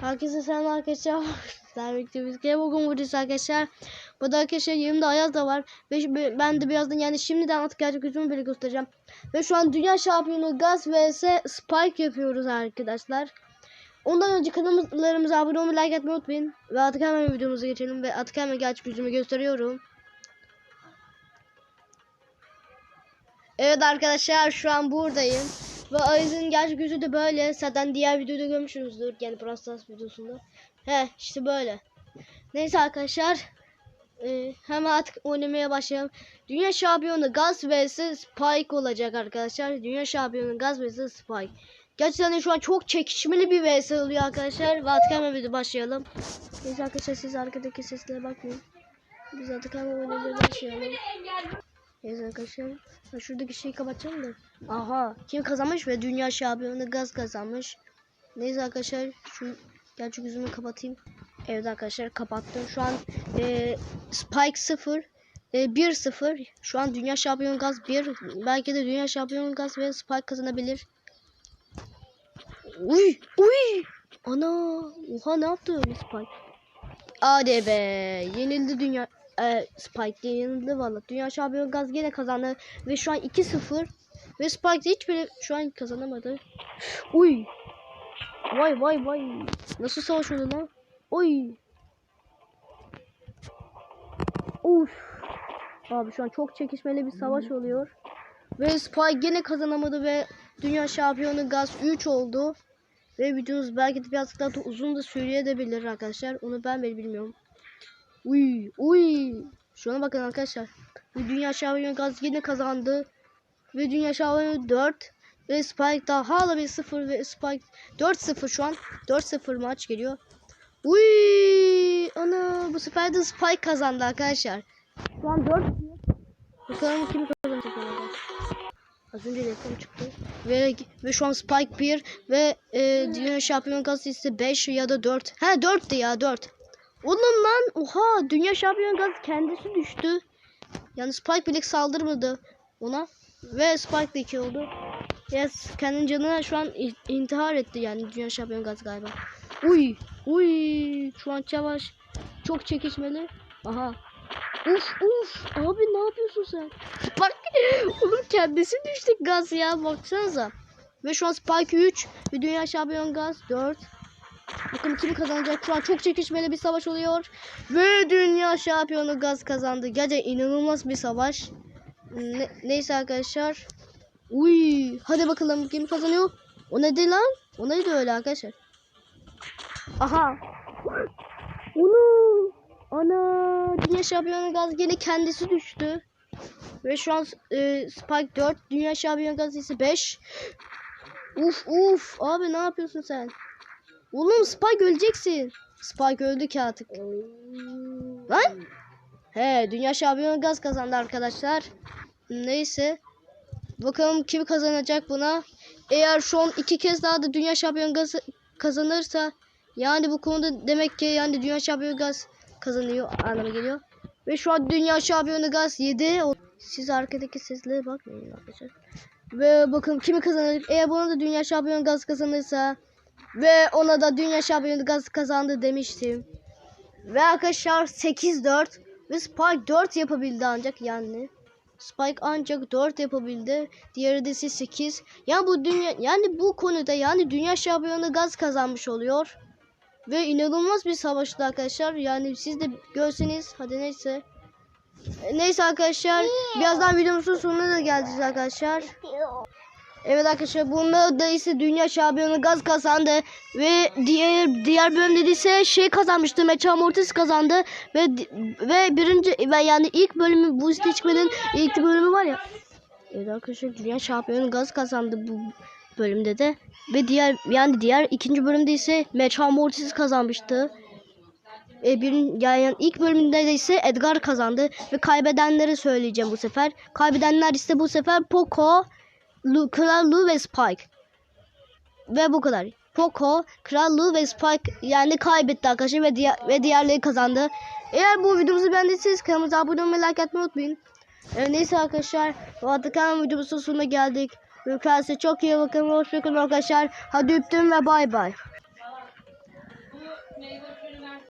Herkese selam arkadaşlar. Sizler birlikte bugün buradayız arkadaşlar. Bu da arkadaşlar yanımda Ayaz da var. Ve ben de birazdan yani şimdiden artık gerçek yüzümü bile göstereceğim. Ve şu an dünya şampiyonu Gaz vs Spike yapıyoruz arkadaşlar. Ondan önce kanallarımıza abone olmayı like etmeyi unutmayın. Ve artık hemen videomuza geçelim. Ve artık hemen gerçek yüzümü gösteriyorum. Evet arkadaşlar şu an buradayım. Ve Ayaz'ın gerçek yüzü de böyle. Zaten diğer videoda görmüşsünüzdür. Yani Brawl Stars videosunda. He işte böyle. Neyse arkadaşlar. e, hemen artık oynamaya başlayalım. Dünya şampiyonu Gaz vs Spike olacak arkadaşlar. Dünya şampiyonu Gaz vs Spike. Gerçekten şu an çok çekişmeli bir vs oluyor arkadaşlar. Ve artık hemen video başlayalım. Neyse arkadaşlar siz arkadaki seslere bakmayın. Biz artık hemen oynamaya başlayalım. Neyse arkadaşlar. Ben şuradaki şeyi kapatacağım da. Aha. Kim kazanmış ve dünya şampiyonu gaz kazanmış. Neyse arkadaşlar. Şu gerçek yüzümü kapatayım. Evet arkadaşlar kapattım. Şu an e, Spike 0. E, 1-0. Şu an dünya şampiyonu gaz 1. Belki de dünya şampiyonu gaz ve Spike kazanabilir. Uy. Uy. Ana. Oha ne yaptı öyle Spike? Hadi be. Yenildi dünya e, Spike yenildi valla. Dünya şampiyonu gaz gene kazandı ve şu an 2-0 ve Spike hiçbiri şu an kazanamadı. Uy. Vay vay vay. Nasıl savaşıyordu lan? Oy. Uf. Abi şu an çok çekişmeli bir savaş oluyor. Ve Spike gene kazanamadı ve dünya şampiyonu gaz 3 oldu. Ve videomuz belki de birazcık daha da uzun da süreyebilir arkadaşlar. Onu ben bile bilmiyorum. Uy uy. Şuna bakın arkadaşlar. Bu dünya şampiyonu gaz yine kazandı. Ve dünya şampiyonu 4. Ve Spike daha hala bir 0 ve Spike 4-0 şu an. 4-0 maç geliyor. Uy ana bu sefer de Spike kazandı arkadaşlar. Şu an 4 Bakalım kim kazanacak. Az önce reklam çıktı. Ve ve şu an Spike 1 ve e, dünya şampiyonu gaz ise 5 ya da 4. Ha 4'tü ya 4. Oğlum lan oha dünya şampiyonu gaz kendisi düştü. Yani Spike bile saldırmadı ona. Ve Spike de 2 oldu. Yes, kendinin canına şu an intihar etti yani dünya şampiyonu gaz galiba. Uy uy şu an Çavaş çok çekişmeli. Aha. Uf uf abi ne yapıyorsun sen? Bak oğlum kendisi düştü gaz ya baksanıza. Ve şu an Spike 3 ve dünya şampiyonu gaz 4. Bakın kim kazanacak? Şu an çok çekişmeli bir savaş oluyor. Ve dünya şampiyonu gaz kazandı. Gerçekten inanılmaz bir savaş. Ne- neyse arkadaşlar. Uy, hadi bakalım kim kazanıyor? O neydi lan? O neydi öyle arkadaşlar? Aha. Onu. Ana. Dünya şampiyonu gaz gene kendisi düştü. Ve şu an e, Spike 4. Dünya şampiyonu gaz ise 5. Uf uf. Abi ne yapıyorsun sen? Oğlum Spike öleceksin. Spike öldü ki artık. Lan? He dünya şampiyonu gaz kazandı arkadaşlar. Neyse. Bakalım kim kazanacak buna. Eğer şu an iki kez daha da dünya şampiyonu gaz kazanırsa yani bu konuda demek ki yani dünya şampiyonu gaz kazanıyor anlamına geliyor. Ve şu an dünya şampiyonu gaz 7. Siz arkadaki seslere bakmayın arkadaşlar. Ve bakın kimi kazanacak. Eğer buna da dünya şampiyonu gaz kazanırsa ve ona da dünya şampiyonu gaz kazandı demiştim. Ve arkadaşlar 8-4 ve Spike 4 yapabildi ancak yani. Spike ancak 4 yapabildi. Diğeri de ise 8. Yani bu dünya yani bu konuda yani dünya şampiyonu gaz kazanmış oluyor. Ve inanılmaz bir savaştı arkadaşlar. Yani siz de görseniz hadi neyse. Neyse arkadaşlar birazdan videomuzun sonuna da geleceğiz arkadaşlar. Evet arkadaşlar bunda da ise dünya şampiyonu gaz kazandı ve diğer diğer bölümde de ise şey kazanmıştı Mecha Mortis kazandı ve ve birinci ve yani ilk bölümü bu seçmenin ilk bölümü var ya. Evet arkadaşlar dünya şampiyonu gaz kazandı bu bölümde de ve diğer yani diğer ikinci bölümde ise Mecha Mortis kazanmıştı. E, bir, yani ilk bölümünde de ise Edgar kazandı ve kaybedenleri söyleyeceğim bu sefer. Kaybedenler ise bu sefer Poco, Kral Lu ve Spike. Ve bu kadar. Poco, Kral Lu ve Spike yani kaybetti arkadaşlar ve, diğer, ve diğerleri kazandı. Eğer bu videomuzu beğendiyseniz kanalımıza abone olmayı like atmayı unutmayın. E, neyse arkadaşlar. Arada kanal videomuzun sonuna geldik. Kendinize çok iyi bakın. Hoşçakalın arkadaşlar. Hadi öptüm ve bay bay.